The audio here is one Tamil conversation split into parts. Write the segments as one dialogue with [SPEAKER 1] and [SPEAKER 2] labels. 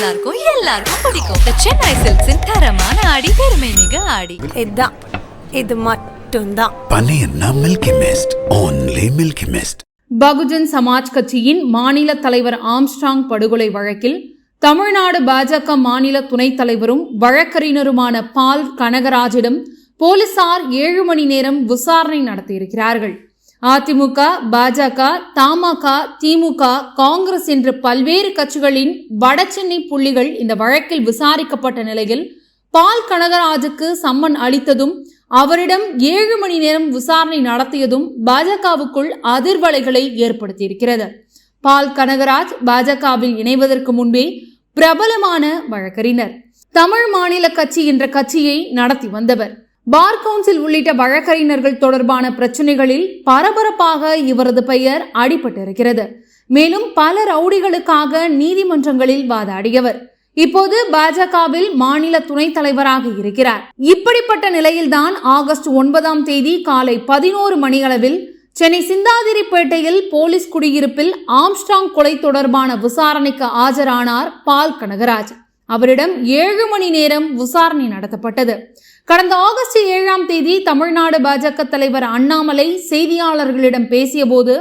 [SPEAKER 1] நல்லா இருக்கும் எல்லாருக்கும் பிடிக்கும். The சென்னை சில்க்ஸின் தரமான ஆடி பெருமை மிக ஆடி.
[SPEAKER 2] இதான் இது மட்டும்தான்.
[SPEAKER 3] பனையன்னா milky mist only milky mist
[SPEAKER 4] Bahujan Samaj கட்சியின் மாநில தலைவர் ஆம்ஸ்ட்ராங் படுகொலை வழக்கில் தமிழ்நாடு பாஜக மாநில துணைத் தலைவரும் வழக்கறிஞருமான பால் கனகராஜிடம் போலீசார் ஏழு மணி நேரம் விசாரணை நடத்தியிருக்கிறார்கள். அதிமுக பாஜக தமாக திமுக காங்கிரஸ் என்ற பல்வேறு கட்சிகளின் வடசென்னை புள்ளிகள் இந்த வழக்கில் விசாரிக்கப்பட்ட நிலையில் பால் கனகராஜுக்கு சம்மன் அளித்ததும் அவரிடம் ஏழு மணி நேரம் விசாரணை நடத்தியதும் பாஜகவுக்குள் அதிர்வலைகளை ஏற்படுத்தியிருக்கிறது. பால் கனகராஜ் பாஜகவில் இணைவதற்கு முன்பே பிரபலமான வழக்கறிஞர். தமிழ் மாநில கட்சி என்ற கட்சியை நடத்தி வந்தவர். பார் கவுன்சில் உள்ளிட்ட வழக்கறிஞர்கள் தொடர்பான பிரச்சனைகளில் பரபரப்பாக இவரது பெயர் அடிபட்டிருக்கிறது. மேலும் பல ரவுடிகளுக்காக நீதிமன்றங்களில் வாதாடியவர். இப்போது பாஜகவில் மாநில துணைத் தலைவராக இருக்கிறார். இப்படிப்பட்ட நிலையில்தான் ஆகஸ்ட் ஒன்பதாம் தேதி காலை பதினோரு மணியளவில் சென்னை சிந்தாதிரிப்பேட்டையில் போலீஸ் குடியிருப்பில் ஆம்ஸ்டாங் கொலை தொடர்பான விசாரணைக்கு ஆஜரானார் பால் கனகராஜ். அவரிடம் ஏழு மணி நேரம் விசாரணை நடத்தப்பட்டது. கடந்த ஆகஸ்ட் ஏழாம் தேதி தமிழ்நாடு பாஜக தலைவர் அண்ணாமலை செய்தியாளர்களிடம் பேசியபோது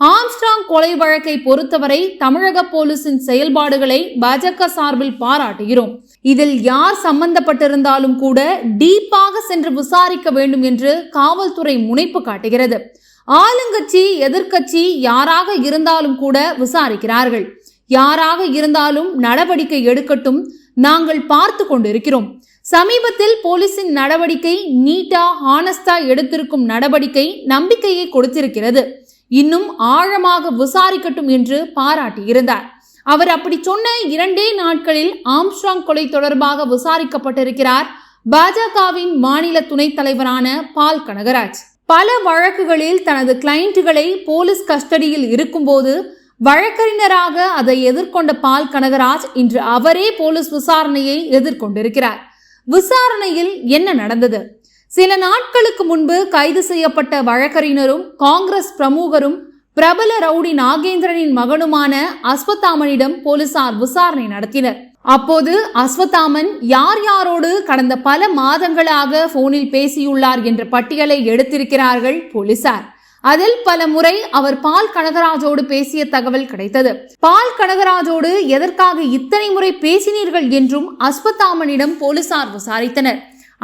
[SPEAKER 4] ஆம்ஸ்ட்ராங் கொலை வழக்கை பொறுத்தவரை தமிழக போலீசின் செயல்பாடுகளை பாஜக சார்பில் பாராட்டுகிறோம். இதில் யார் சம்பந்தப்பட்டிருந்தாலும் கூட டீப்பாக சென்று விசாரிக்க வேண்டும் என்று காவல்துறை முனைப்பு காட்டுகிறது. ஆளுங்கட்சி எதிர்க்கட்சி யாராக இருந்தாலும் கூட விசாரிக்கிறார்கள். யாராக இருந்தாலும் நடவடிக்கை எடுக்கட்டும் நாங்கள் பார்த்து கொண்டிருக்கிறோம். சமீபத்தில் போலீசின் நடவடிக்கை நீட்டா ஹானஸ்டா எடுத்திருக்கும் நடவடிக்கை நம்பிக்கையை கொடுத்திருக்கிறது. இன்னும் ஆழமாக விசாரிக்கட்டும் என்று பாராட்டியிருந்தார். அவர் அப்படி சொன்ன இரண்டே நாட்களில் ஆம்ஸ்ட்ராங் கொலை தொடர்பாக விசாரிக்கப்பட்டிருக்கிறார் பாஜகவின் மாநில துணைத் தலைவரான பால் கனகராஜ். பல வழக்குகளில் தனது கிளையண்ட்டுகளை போலீஸ் கஸ்டடியில் இருக்கும்போது வழக்கறிஞராக அதை எதிர்கொண்ட பால் கனகராஜ் இன்று அவரே போலீஸ் விசாரணையை எதிர்கொண்டிருக்கிறார். விசாரணையில் என்ன நடந்தது? சில நாட்களுக்கு முன்பு கைது செய்யப்பட்ட வழக்கறிஞரும் காங்கிரஸ் பிரமுகரும் பிரபல ரவுடி நாகேந்திரனின் மகனுமான அஸ்வத்தாமனிடம் போலீசார் விசாரணை நடத்தினர். அப்போது அஸ்வத்தாமன் யார் யாரோடு கடந்த பல மாதங்களாக போனில் பேசியுள்ளார் என்ற பட்டியலை எடுத்திருக்கிறார்கள் போலீசார். அதில் பல முறை அவர் பால் கனகராஜோடு பேசிய தகவல் கிடைத்தது. பால் கனகராஜோடு எதற்காக இத்தனை முறை பேசினீர்கள் என்றும் அஸ்வத்தாமனிடம் போலீசார் விசாரித்தனர்.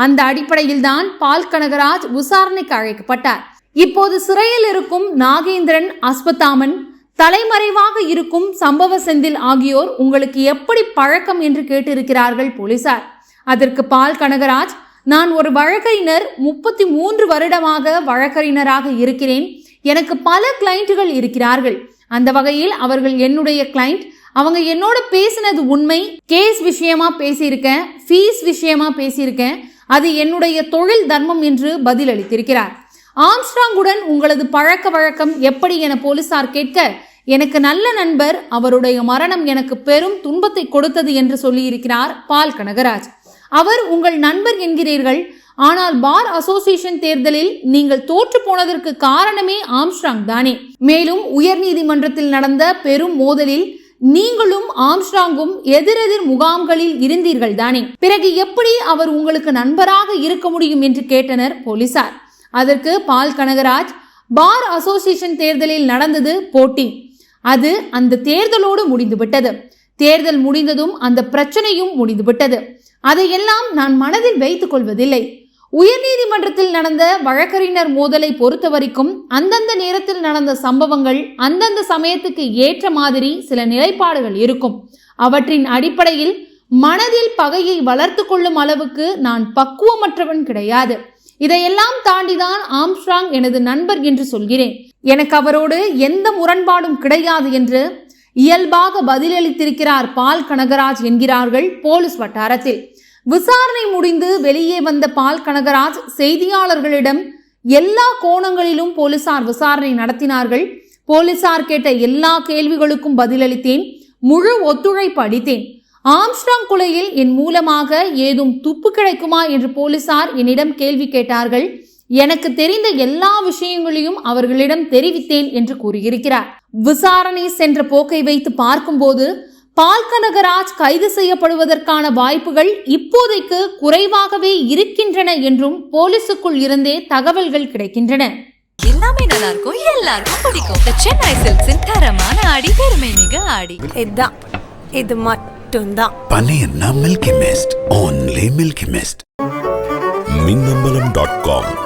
[SPEAKER 4] அந்த அடிப்படையில் தான் பால் கனகராஜ் விசாரணைக்கு அழைக்கப்பட்டார். இப்போது சிறையில் இருக்கும் நாகேந்திரன் அஸ்வத்தாமன் தலைமறைவாக இருக்கும் சம்பவ செந்தில் ஆகியோர் உங்களுக்கு எப்படி பழக்கம் என்று கேட்டிருக்கிறார்கள் போலீசார். அதற்கு பால் கனகராஜ் நான் ஒரு வழக்கறிஞர் முப்பத்தி மூன்று வருடமாக வழக்கறிஞராக இருக்கிறேன். எனக்கு பல கிளைண்ட்டுகள் இருக்கிறார்கள். அந்த வகையில் அவர்கள் என்னுடைய கிளைண்ட் அவங்க என்னோட பேசினது உண்மை. கேஸ் விஷயமா பேசியிருக்கேன். ஃபீஸ் விஷயமா பேசியிருக்கேன். அது என்னுடைய தொழில் தர்மம் என்று பதிலளித்திருக்கிறார். ஆம்ஸ்ட்ராங்குடன் உங்களது பழக்க வழக்கம் எப்படி என போலீசார் கேட்க எனக்கு நல்ல நண்பர் அவருடைய மரணம் எனக்கு பெரும் துன்பத்தை கொடுத்தது என்று சொல்லியிருக்கிறார் பால் கனகராஜ். அவர் உங்கள் நண்பர் என்கிறீர்கள். ஆனால் பார் அசோசியேஷன் தேர்தலில் நீங்கள் தோற்று போனதற்கு காரணமே ஆம்ஸ்ட்ராங் தானே. மேலும் உயர் நீதிமன்றத்தில் நடந்த பெரும் மோதலில் நீங்களும் ஆம்ஸ்ட்ராங்கும் எதிரெதிர் முகாம்களில் இருந்தீர்கள் தானே. பிறகு எப்படி அவர் உங்களுக்கு நண்பராக இருக்க முடியும் என்று கேட்டனர் போலீசார். அதற்கு பால் கனகராஜ் பார் அசோசியேஷன் தேர்தலில் நடந்தது போட்டி. அது அந்த தேர்தலோடு முடிந்துவிட்டது. தேர்தல் முடிந்ததும் அந்த பிரச்சனையும் முடிந்துவிட்டது. அதையெல்லாம் நான் மனதில் வைத்துக் கொள்வதில்லை. உயர்நீதிமன்றத்தில் நடந்த வழக்கறிஞர் மோதலை பொறுத்த வரைக்கும் அந்தந்த நேரத்தில் நடந்த சம்பவங்கள் அந்தந்த சமயத்துக்கு ஏற்ற மாதிரி சில நிலைப்பாடுகள் இருக்கும். அவற்றின் அடிப்படையில் மனதில் பகையை வளர்த்து கொள்ளும் அளவுக்கு நான் பக்குவமற்றவன் கிடையாது. இதையெல்லாம் தாண்டிதான் ஆம்ஸ்ட்ராங் எனது நண்பர் என்று சொல்கிறேன். எனக்கு அவரோடு எந்த முரண்பாடும் கிடையாது என்று இயல்பாக பதிலளித்திருக்கிறார் பால் கனகராஜ் என்கிறார்கள் போலீஸ் வட்டாரத்தில். விசாரணை முடிந்து வெளியே வந்த பால் கனகராஜ் செய்தியாளர்களிடம் எல்லா கோணங்களிலும் போலீசார் விசாரணை நடத்தினார்கள். போலீசார் கேட்ட எல்லா கேள்விகளுக்கும் பதிலளித்தேன். முழு ஒத்துழைப்பு அளித்தேன். ஆம்ஸ்டாங் கொலையில் என் மூலமாக ஏதும் துப்பு கிடைக்குமா என்று போலீசார் என்னிடம் கேள்வி கேட்டார்கள். எனக்கு தெரிந்த எல்லா விஷயங்களையும் அவர்களிடம் தெரிவித்தேன் என்று கூறியிருக்கிறார். விசாரணை சென்ற போக்கை வைத்து பார்க்கும்போது பால் கனகராஜ் கைது செய்யப்படுவதற்கான வாய்ப்புகள் இப்போதைக்கு குறைவாகவே இருக்கின்றன என்றும் போலீசுக்குள் இருந்தே தகவல்கள் கிடைக்கின்றன.
[SPEAKER 1] எல்லாமே நல்லா இருக்கும் எல்லாருக்கும் பிடிக்கும். சென்னை சில்க்ஸின் தரமான ஆடி பெருமை மிக ஆடி.
[SPEAKER 2] இதுதான். இது மட்டும்தான்.
[SPEAKER 3] பன்னீர்னா milky mist only milky mist.
[SPEAKER 5] Minnambalam dot com.